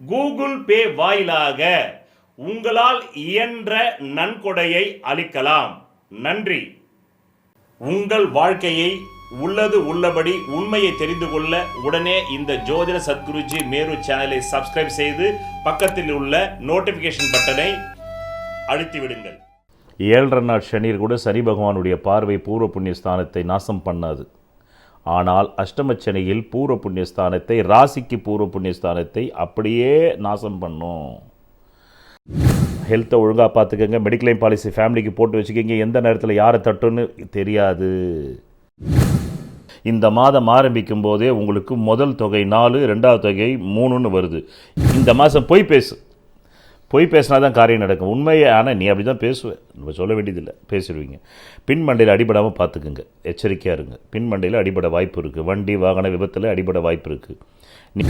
Google Pay வாயிலாக உங்களால் இயன்ற நன்கொடையை அளிக்கலாம். நன்றி. உங்கள் வாழ்க்கையை உள்ளது உள்ளபடி உண்மையை தெரிந்து கொள்ள உடனே இந்த ஜோதிட சத்குருஜி மேரு சேனலை சப்ஸ்கிரைப் செய்து பக்கத்தில் உள்ள நோட்டிபிகேஷன் பட்டனை அழுத்தி விடுங்கள் ஏழரை நாள் சனீர் கூட சனி பகவானுடைய பார்வை பூர்வ புண்ணிய ஸ்தானத்தை நாசம் பண்ணாது. ஆனால் அஷ்டமச்சனையில் பூர்வ புண்ணிய ஸ்தானத்தை ராசிக்கு பூர்வ புண்ணிய ஸ்தானத்தை அப்படியே நாசம் பண்ணும். ஹெல்த்தை ஒழுங்காக பார்த்துக்கோங்க. மெடிக்ளைம் பாலிசி ஃபேமிலிக்கு போட்டு வச்சுக்கோங்க. எந்த நேரத்தில் யாரை தட்டுன்னு தெரியாது. இந்த மாதம் ஆரம்பிக்கும் போதே உங்களுக்கு முதல் தொகை நாலு ரெண்டாவது தொகை மூணுன்னு வருது. இந்த மாதம் பொய் பேசு. பொய் பேசினா தான் காரியம் நடக்கும். உண்மையை ஆனால் நீ அப்படி தான் பேசுவேன் நம்ம சொல்ல வேண்டியதில்லை. பேசிடுவீங்க. பின் மண்டையில் அடிபடாமல் பார்த்துக்குங்க எச்சரிக்கையாக இருங்க. பின் மண்டையில் அடிபட வாய்ப்பு இருக்குது வண்டி வாகன விபத்தில் அடிபட வாய்ப்பு இருக்குது நீ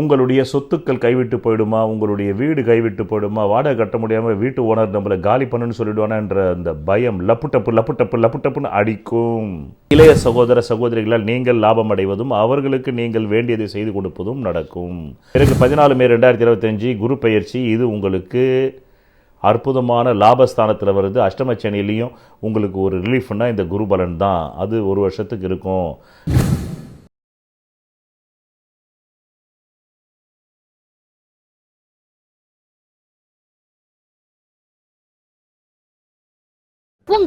உங்களுடைய சொத்துக்கள் கைவிட்டு போயிடுமா? உங்களுடைய வீடு கைவிட்டு போயிடுமா? வாடகை கட்ட முடியாமல் வீட்டு ஓனர் நம்மளை காலி பண்ணுன்னு சொல்லிடுவானான்ற அந்த பயம் லப்பு டப்பு லப்பு டப்பு லப்பு டப்புன்னு அடிக்கும். இளைய சகோதர சகோதரிகளால் நீங்கள் லாபம் அடைவதும் அவர்களுக்கு நீங்கள் வேண்டியதை செய்து கொடுப்பதும் நடக்கும். பிறகு பதினாலு மே ரெண்டாயிரத்தி இருபத்தஞ்சி குரு பயிற்சி இது உங்களுக்கு அற்புதமான லாபஸ்தானத்தில் வருது. அஷ்டமச்சனிலையும் உங்களுக்கு ஒரு ரிலீஃப்னா இந்த குரு பலன் தான். அது ஒரு வருஷத்துக்கு இருக்கும்.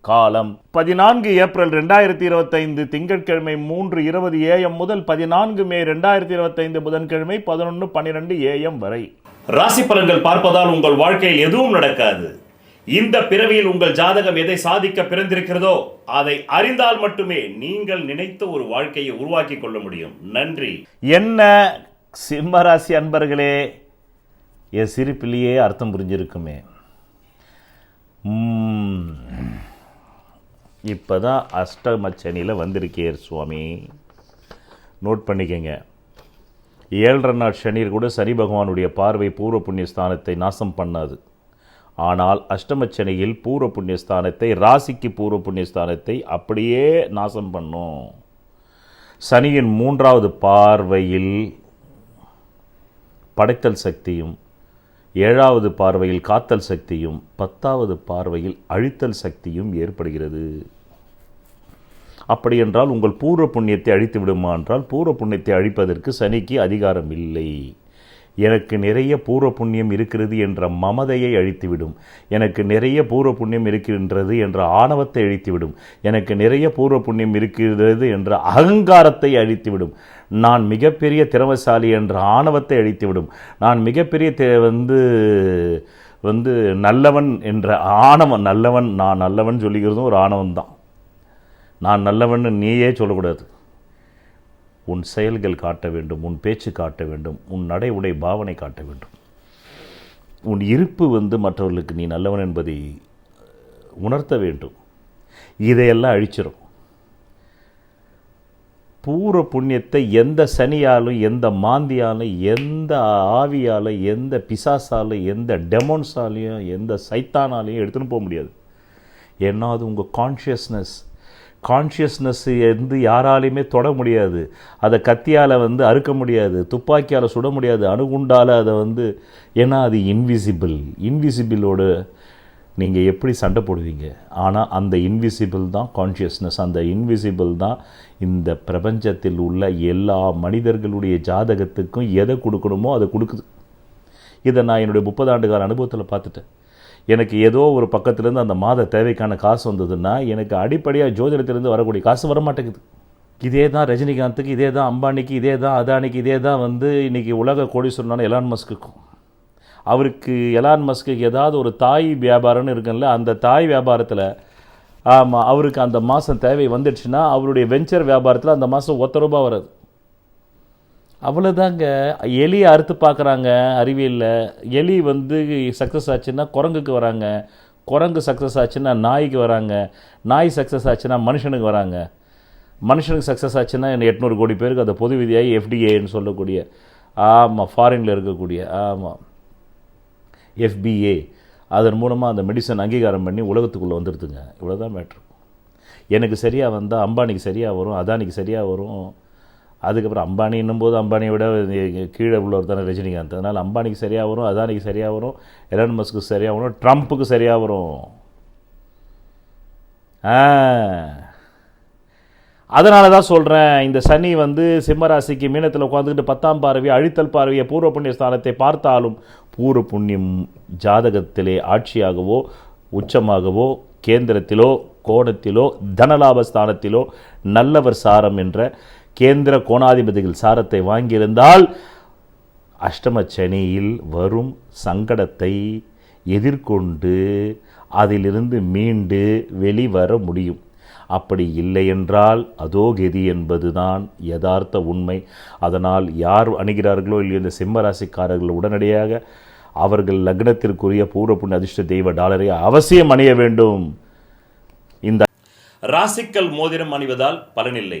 காலம். பதினான்கு ஏப்ரல் ரெண்டாயிரத்தி இருபத்தைந்து திங்கட்கிழமை மூன்று இருபது ஏஎம் முதல் பதினான்கு மே ரெண்டாயிரத்தி இருபத்தைந்து புதன்கிழமை பதினொன்று பன்னிரெண்டு ஏஎம் வரை. ராசி பலன்கள் பார்ப்பதால் உங்கள் வாழ்க்கையில் எதுவும் நடக்காது. இந்த பிறவியில் உங்கள் ஜாதகம் எதை சாதிக்க பிறந்திருக்கிறதோ அதை அறிந்தால் மட்டுமே நீங்கள் நினைத்த ஒரு வாழ்க்கையை உருவாக்கி கொள்ள முடியும். நன்றி. என்ன சிம்மராசி அன்பர்களே என் சிரிப்பிலேயே அர்த்தம் புரிஞ்சிருக்குமே. இப்போ தான் அஷ்டமச்சனியில் வந்திருக்கேர் சுவாமி. நோட் பண்ணிக்கங்க. ஏழரை நாள் சனியில் கூட சனி பகவானுடைய பார்வை பூர்வ புண்ணியஸ்தானத்தை நாசம் பண்ணாது. ஆனால் அஷ்டமச்சனியில் பூர்வ புண்ணியஸ்தானத்தை ராசிக்கு பூர்வ புண்ணியஸ்தானத்தை அப்படியே நாசம் பண்ணும். சனியின் மூன்றாவது பார்வையில் படைத்தல் சக்தியும் ஏழாவது பார்வையில் காத்தல் சக்தியும் பத்தாவது பார்வையில் அழித்தல் சக்தியும் ஏற்படுகிறது. அப்படியென்றால் உங்கள் பூர்வ புண்ணியத்தை அழித்து விடுமா என்றால் பூர்வ புண்ணியத்தை அழிப்பதற்கு சனிக்கு அதிகாரம் இல்லை. எனக்கு நிறைய பூர்வ புண்ணியம் இருக்கிறது என்ற மமதையை அழித்துவிடும். எனக்கு நிறைய பூர்வ புண்ணியம் இருக்கின்றது என்ற ஆணவத்தை அழித்துவிடும். எனக்கு நிறைய பூர்வ புண்ணியம் இருக்கிறது என்ற அகங்காரத்தை அழித்துவிடும். நான் மிகப்பெரிய திறமசாலி என்ற ஆணவத்தை அழித்துவிடும். நான் மிகப்பெரிய தே- வந்து வந்து நல்லவன் என்ற ஆணவம் நல்லவன் நான் நல்லவன் சொல்லிக்கிறதும் ஒரு ஆணவம் தான் நான் நல்லவன் நீயே சொல்லக்கூடாது. உன் செயல்கள் காட்ட வேண்டும் உன் பேச்சு காட்ட வேண்டும் உன் நடை உடை பாவனை காட்ட வேண்டும். உன் இருப்பு வந்து மற்றவர்களுக்கு நீ நல்லவன் என்பதை உணர்த்த வேண்டும். இதையெல்லாம் அழிச்சிடும் பூர புண்ணியத்தை எந்த சனியாலும் எந்த மாந்தியாலும் எந்த ஆவியால் எந்த பிசாசாலும் எந்த டெமோன்ஸாலையும் எந்த சைத்தானாலையும் எடுத்துன்னு போக முடியாது. ஏன்னா அது உங்கள் கான்ஷியஸ்னஸ் கான்ஷியஸ்னஸ் வந்து யாராலையுமே தொட முடியாது. அதை கத்தியால் வந்து அறுக்க முடியாது. துப்பாக்கியால் சுட முடியாது. அணுகுண்டால் அதை வந்து ஏன்னா அது இன்விசிபிள் இன்விசிபிளோட நீங்கள் எப்படி சண்டை போடுவீங்க? ஆனால் அந்த இன்விசிபிள் தான் கான்ஷியஸ்னஸ் அந்த இன்விசிபிள் தான் இந்த பிரபஞ்சத்தில் உள்ள எல்லா மனிதர்களுடைய ஜாதகத்துக்கும் எதை கொடுக்கணுமோ அதை கொடுக்குது. இதை நான் என்னுடைய முப்பதாண்டு கால அனுபவத்தில் பார்த்துட்டேன். எனக்கு ஏதோ ஒரு பக்கத்துலேருந்து அந்த மாத தேவைக்கான காசு வந்ததுன்னா எனக்கு அடிப்படையாக ஜோதிடத்திலேருந்து வரக்கூடிய காசு வர மாட்டேங்குது இதே தான் ரஜினிகாந்துக்கு இதே தான் அம்பானிக்கு இதே தான் அதானிக்கு இதே தான் வந்து இன்றைக்கி உலக கோடீஸ்வரனான எலான் மஸ்க்குக்கும் அவருக்கு எலான் மஸ்க்கு ஏதாவது ஒரு தாய் வியாபாரம்னு இருக்குல்ல அந்த தாய் வியாபாரத்தில் ஆமாம் அவருக்கு அந்த மாதம் தேவை வந்துடுச்சுன்னா அவருடைய வெஞ்சர் வியாபாரத்தில் அந்த மாதம் ஒத்த ரூபா வராது. அவ்வளோதாங்க எலியை அறுத்து பார்க்குறாங்க அறிவியலில். எலி வந்து சக்ஸஸ் ஆச்சுன்னா குரங்குக்கு வராங்க. குரங்கு சக்ஸஸ் ஆச்சுன்னா நாய்க்கு வராங்க. நாய் சக்ஸஸ் ஆச்சுன்னா மனுஷனுக்கு வராங்க. மனுஷனுக்கு சக்ஸஸ் ஆச்சுன்னா எட்நூறு கோடி பேருக்கு அந்த பொது விதியாகி எஃப்டிஏன்னு சொல்லக்கூடிய ஆமாம் ஃபாரினில் இருக்கக்கூடிய ஆமாம் எஃபிஏ அதன் மூலமாக அந்த மெடிசன் அங்கீகாரம் பண்ணி உலகத்துக்குள்ளே வந்துடுதுங்க இவ்வளோதான் மேட்ரு எனக்கு சரியாக வந்தால் அம்பானிக்கு சரியாக வரும் அதானிக்கு சரியாக வரும் அதுக்கப்புறம் அம்பானின்னும் போது அம்பானியை விட கீழே உள்ளவர் தானே ரஜினிகாந்த். அதனால் அம்பானிக்கு சரியாக வரும் அதானிக்கு சரியாக வரும் எலன் மஸ்க்கு சரியாக வரும் ட்ரம்ப்புக்கு சரியாக வரும். அதனால தான் சொல்கிறேன் இந்த சனி வந்து சிம்மராசிக்கு மீனத்தில் உட்காந்துக்கிட்டு பத்தாம் பார்வை அழித்தல் பார்வையை பூர்வ புண்ணிய ஸ்தானத்தை பார்த்தாலும் பூர்வ புண்ணியம் ஜாதகத்திலே ஆட்சியாகவோ உச்சமாகவோ கேந்திரத்திலோ கோணத்திலோ தனலாப ஸ்தானத்திலோ நல்லவர் சாரம் என்ற கேந்திர கோணாதிபதிகள் சாரத்தை வாங்கியிருந்தால் அஷ்டம சனியில் வரும் சங்கடத்தை எதிர்கொண்டு அதிலிருந்து மீண்டு வெளிவர முடியும். அப்படி இல்லை என்றால் அதோ கெதி என்பதுதான் யதார்த்த உண்மை. அதனால் யார் அணுகிறார்களோ இல்லையோ இந்த சிம்மராசிக்காரர்கள் உடனடியாக அவர்கள் லக்னத்திற்குரிய பூர்வ புண்ணிய அதிர்ஷ்ட தெய்வ டாலரை அவசியம் அணிய வேண்டும். இந்த ராசிக்கல் மோதிரம் அணிவதால் பலனில்லை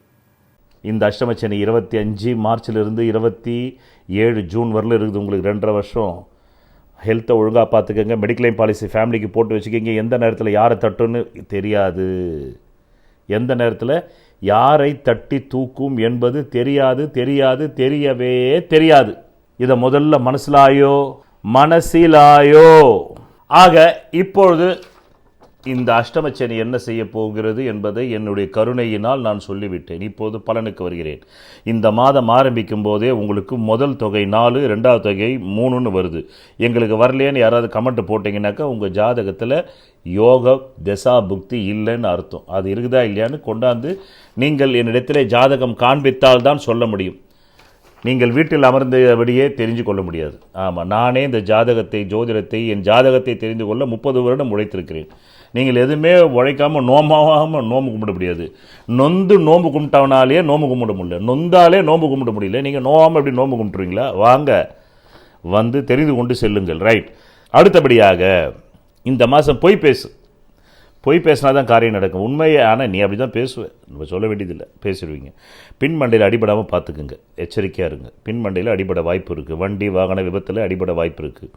இந்த அஷ்டமச்சனி இருபத்தி அஞ்சு மார்ச்லேருந்து இருபத்தி ஏழு ஜூன் வரல இருக்குது உங்களுக்கு ரெண்டரை வருஷம். ஹெல்த்தை ஒழுங்காக பார்த்துக்கோங்க. மெடிக்ளைம் பாலிசி ஃபேமிலிக்கு போட்டு வச்சுக்கோங்க. எந்த நேரத்தில் யாரை தட்டுன்னு தெரியாது. எந்த நேரத்தில் யாரை தட்டி தூக்கும் என்பது தெரியாது தெரியாது தெரியவே தெரியாது. இதை முதல்ல மனசிலாயோ மனசிலாயோ ஆக இப்பொழுது இந்த அஷ்டமச்சனி என்ன செய்ய போகிறது என்பதை என்னுடைய கருணையினால் நான் சொல்லிவிட்டேன். இப்போது பலனுக்கு வருகிறேன். இந்த மாதம் ஆரம்பிக்கும் போதே உங்களுக்கு முதல் தொகை நாலு ரெண்டாவது தொகை மூணுன்னு வருது. எங்களுக்கு வரலையேன்னு யாராவது கமெண்ட் போட்டிங்கனாக்கா உங்கள் ஜாதகத்தில் யோக தசா புக்தி இல்லைன்னு அர்த்தம். அது இருக்குதா இல்லையான்னு கொண்டாந்து நீங்கள் என்னிடத்திலே ஜாதகம் காண்பித்தால் தான் சொல்ல முடியும். நீங்கள் வீட்டில் அமர்ந்தபடியே தெரிஞ்சு கொள்ள முடியாது. ஆமாம் நானே இந்த ஜாதகத்தை ஜோதிடத்தை என் ஜாதகத்தை தெரிந்து கொள்ள முப்பது வருடம் உழைத்திருக்கிறேன். நீங்கள் எதுவுமே உழைக்காமல் நோமாகாமல் நோம்பு கும்பிட முடியாது. நொந்து நோம்பு கும்பிட்டவனாலே நோம்பு கும்பிட முடியல. நொந்தாலே நோம்பு கும்பிட முடியல. நீங்கள் நோவாமல் எப்படி நோம்பு கும்பிட்டுருவீங்களா? வாங்க. வந்து தெரிந்து கொண்டு செல்லுங்கள். ரைட் அடுத்தபடியாக இந்த மாதம் பொய் பேசு. பொய் பேசினா தான் காரியம் நடக்கும். உண்மையை ஆனால் நீ அப்படி தான் பேசுவேன் நம்ம சொல்ல வேண்டியதில்லை. பேசிடுவீங்க. பின் மண்டையில் அடிபடாமல் பார்த்துக்குங்க. எச்சரிக்கையாக இருங்க. பின் மண்டையில் அடிபட வாய்ப்பு இருக்குது வண்டி வாகன விபத்தில் அடிபட வாய்ப்பு இருக்குது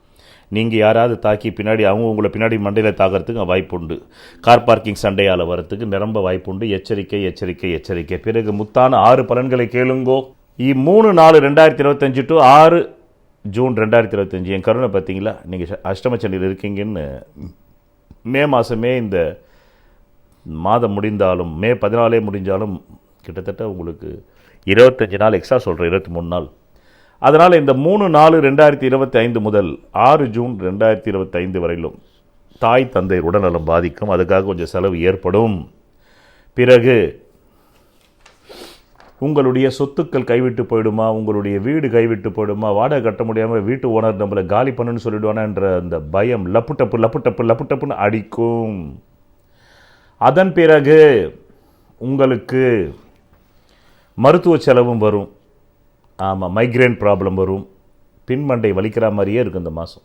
நீங்கள் யாராவது தாக்கி பின்னாடி அவங்க உங்களை பின்னாடி மண்டையில் தாக்கிறதுக்கு வாய்ப்பு உண்டு கார் பார்க்கிங் சண்டையால் வரத்துக்கு நிரம்ப வாய்ப்பு உண்டு எச்சரிக்கை எச்சரிக்கை எச்சரிக்கை. பிறகு முத்தான ஆறு பலன்களை கேளுங்கோ. மூணு நாலு ரெண்டாயிரத்தி இருபத்தஞ்சு டு ஆறு ஜூன் ரெண்டாயிரத்தி இருபத்தஞ்சி என் கருணை பார்த்தீங்களா நீங்கள் அஷ்டமச்சண்டியில் இருக்கீங்கன்னு. மே மாதமே இந்த மாதம் முடிந்தாலும் மே பதினாலே முடிஞ்சாலும் கிட்டத்தட்ட உங்களுக்கு இருபத்தஞ்சி நாள் எக்ஸ்ட்ரா சொல்கிறேன் இருபத்தி மூணு நாள். அதனால் இந்த மூணு நாலு ரெண்டாயிரத்தி இருபத்தி ஐந்து முதல் ஆறு ஜூன் ரெண்டாயிரத்தி இருபத்தி ஐந்து வரையிலும் தாய் தந்தை உடல்நலம் பாதிக்கும். அதுக்காக கொஞ்சம் செலவு ஏற்படும். பிறகு உங்களுடைய சொத்துக்கள் கைவிட்டு போயிடுமா? உங்களுடைய வீடு கைவிட்டு போயிடுமா? வாடகை கட்ட முடியாமல் வீட்டு ஓனர் நம்மளை காலி பண்ணுன்னு சொல்லிடுவானன்ற அந்த பயம் லப்பு டப்பு லப்பு டப்பு லப்பு டப்புன்னு அடிக்கும். அதன் பிறகு உங்களுக்கு மருத்துவ செலவும் வரும். ஆமாம் மைக்ரேன் ப்ராப்ளம் வரும். பின்மண்டை வலிக்கிற மாதிரியே இருக்கும் இந்த மாதம்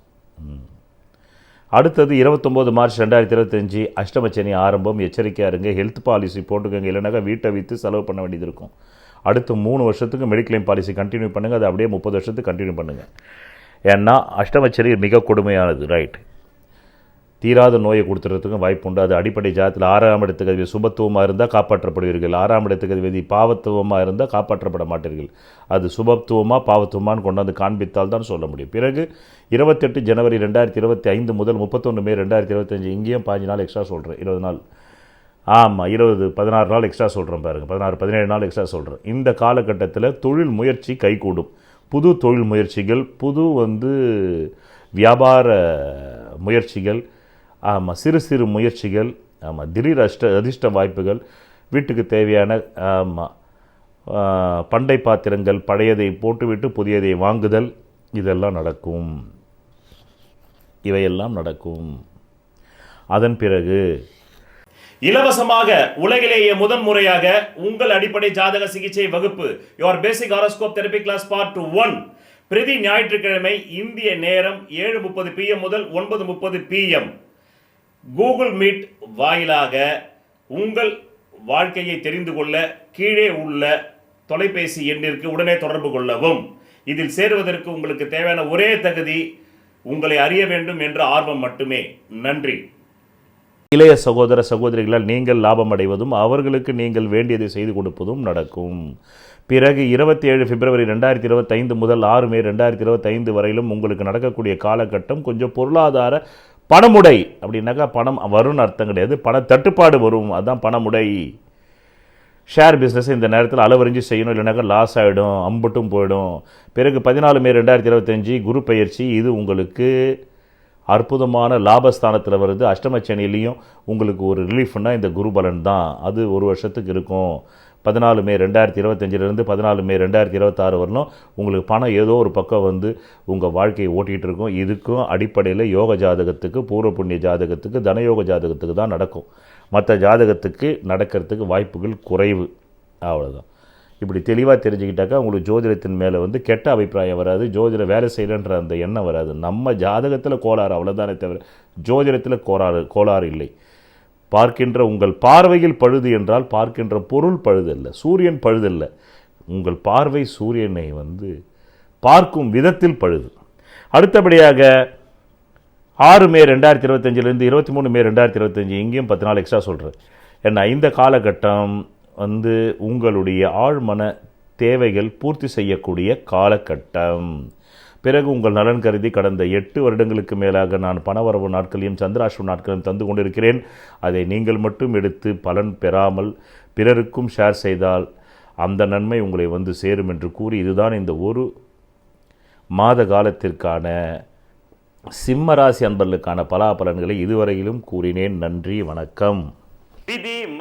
அடுத்தது இருபத்தொம்போது மார்ச் ரெண்டாயிரத்தி இருபத்தஞ்சி அஷ்டமச்சனி ஆரம்பம். எச்சரிக்கையாக இருங்க. ஹெல்த் பாலிசி போட்டுக்கோங்க. இல்லைனாக்கா வீட்டை விற்று செலவு பண்ண வேண்டியது இருக்கும். அடுத்து மூணு வருஷத்துக்கு மெடிக்ளைம் பாலிசி கண்டினியூ பண்ணுங்கள் அது அப்படியே முப்பது வருஷத்துக்கு கண்டினியூ பண்ணுங்கள் ஏன்னா அஷ்டமச்சரி மிக கொடுமையானது. ரைட் தீராத நோயை கொடுத்துறதுக்கும் வாய்ப்பு உண்டு. அது அடிப்படை ஜாதத்தில் ஆறாம் இடத்துக்கு அதிபதி சுபத்துவமாக இருந்தால் காப்பாற்றப்படுவீர்கள். ஆறாம் இடத்துக்கு அதிபதி பாவத்துவமாக இருந்தால் காப்பாற்றப்பட மாட்டீர்கள். அது சுபத்துவமாக பாவத்துவமான்னு கொண்டாந்து காண்பித்தால் தான் சொல்ல முடியும். பிறகு இருபத்தெட்டு ஜனவரி ரெண்டாயிரத்தி இருபத்தி ஐந்து முதல் முப்பத்தொன்று மே ரெண்டாயிரத்தி இருபத்தஞ்சு இங்கேயும் பாஞ்சு நாள் எக்ஸ்ட்ரா சொல்கிறேன் இருபது நாள். ஆமாம் இருபது பதினாறு நாள் எக்ஸ்ட்ரா சொல்கிறேன் பாருங்கள் பதினாறு பதினேழு நாள் எக்ஸ்ட்ரா சொல்கிறேன் இந்த காலகட்டத்தில் தொழில் முயற்சி கைகூடும். புது தொழில் முயற்சிகள் புது வந்து வியாபார முயற்சிகள் ஆமாம் சிறு சிறு முயற்சிகள் ஆமாம் திடீர் அஷ்ட அதிர்ஷ்ட வாய்ப்புகள் வீட்டுக்கு தேவையான ஆமாம் பண்டை பாத்திரங்கள் பழையதை போட்டுவிட்டு புதியதை வாங்குதல் இதெல்லாம் நடக்கும். இவையெல்லாம் நடக்கும். அதன் பிறகு இலவசமாக உலகிலேயே முதன் முறையாக உங்கள் அடிப்படை ஜாதக சிகிச்சை வகுப்பு your basic horoscope therapy class part one பிரதி ஞாயிற்றுக்கிழமை இந்திய நேரம் ஏழு முப்பது பிஎம் முதல் ஒன்பது முப்பது பிஎம் கூகுள் மீட் வாயிலாக உங்கள் வாழ்க்கையை தெரிந்து கொள்ள கீழே உள்ள தொலைபேசி எண்ணிற்கு உடனே தொடர்பு கொள்ளவும். இதில் சேருவதற்கு உங்களுக்கு தேவையான ஒரே தகுதி உங்களை அறிய வேண்டும் என்ற ஆர்வம் மட்டுமே. நன்றி. இளைய சகோதர சகோதரிகளால் நீங்கள் லாபம் அடைவதும் அவர்களுக்கு நீங்கள் வேண்டியதை செய்து கொடுப்பதும் நடக்கும். பிறகு இருபத்தி ஏழு பிப்ரவரி ரெண்டாயிரத்தி இருபத்தைந்து முதல் ஆறு மே ரெண்டாயிரத்தி இருபத்தைந்து வரையிலும் உங்களுக்கு நடக்கக்கூடிய காலகட்டம் கொஞ்சம் பொருளாதார பணமுடை அப்படின்னாக்கா பணம் வரும்னு அர்த்தம் கிடையாது. பண தட்டுப்பாடு வரும். அதுதான் பணமுடை. ஷேர் பிஸ்னஸ் இந்த நேரத்தில் அளவறிஞ்சு செய்யணும். இல்லைனாக்கா லாஸ் ஆகிடும் அம்பட்டும் போயிடும். பிறகு பதினாலு மே ரெண்டாயிரத்தி இருபத்தஞ்சி குரு பயிற்சி இது உங்களுக்கு அற்புதமான லாபஸ்தானத்தில் வருது. அஷ்டமச்சனிலையும் உங்களுக்கு ஒரு ரிலீஃப்னால் இந்த குரு பலன் தான். அது ஒரு வருஷத்துக்கு இருக்கும். பதினாலு மே ரெண்டாயிரத்தி இருபத்தஞ்சிலேருந்து பதினாலு மே ரெண்டாயிரத்தி இருபத்தாறு வரலும் உங்களுக்கு பணம் ஏதோ ஒரு பக்கம் வந்து உங்கள் வாழ்க்கையை ஓட்டிகிட்டு இருக்கும். இதுக்கும் அடிப்படையில் யோக ஜாதகத்துக்கு பூர்வ புண்ணிய ஜாதகத்துக்கு தனயோக ஜாதகத்துக்கு தான் நடக்கும். மற்ற ஜாதகத்துக்கு நடக்கிறதுக்கு வாய்ப்புகள் குறைவு. அவ்வளோதான் இப்படி தெளிவாக தெரிஞ்சுக்கிட்டாக்கா உங்களுக்கு ஜோதிடத்தின் மேலே வந்து கெட்ட அபிப்பிராயம் வராது. ஜோதிடம் வேலை செய்யலைன்ற அந்த எண்ணம் வராது. நம்ம ஜாதகத்தில் கோளாறு அவ்வளோதானே தவிர ஜோதிடத்தில் கோளாறு கோளாறு இல்லை. பார்க்கின்ற உங்கள் பார்வையில் பழுது என்றால் பார்க்கின்ற பொருள் பழுதல்ல சூரியன் பழுதல்ல. உங்கள் பார்வை சூரியனை வந்து பார்க்கும் விதத்தில் பழுது. அடுத்தபடியாக ஆறு மே ரெண்டாயிரத்தி இருபத்தஞ்சிலேருந்து இருபத்தி மூணு மே ரெண்டாயிரத்தி இருபத்தஞ்சி இங்கேயும் பத்து நாள் எக்ஸ்ட்ரா சொல்கிறேன் ஏன்னா இந்த காலகட்டம் வந்து உங்களுடைய ஆழ்மன தேவைகள் பூர்த்தி செய்யக்கூடிய காலகட்டம். பிறகு உங்கள் நலன் கருதி கடந்த எட்டு வருடங்களுக்கு மேலாக நான் பணவரவு நாட்களையும் சந்திராஷ்டம நாட்களையும் தந்து கொண்டிருக்கிறேன். அதை நீங்கள் மட்டும் எடுத்து பலன் பெறாமல் பிறருக்கும் ஷேர் செய்தால் அந்த நன்மை உங்களை வந்து சேரும் என்று கூறி இதுதான் இந்த ஒரு மாத காலத்திற்கான சிம்ம ராசி அன்பர்களுக்கான பலாபலன்களை இதுவரையிலும் கூறினேன். நன்றி வணக்கம். விதி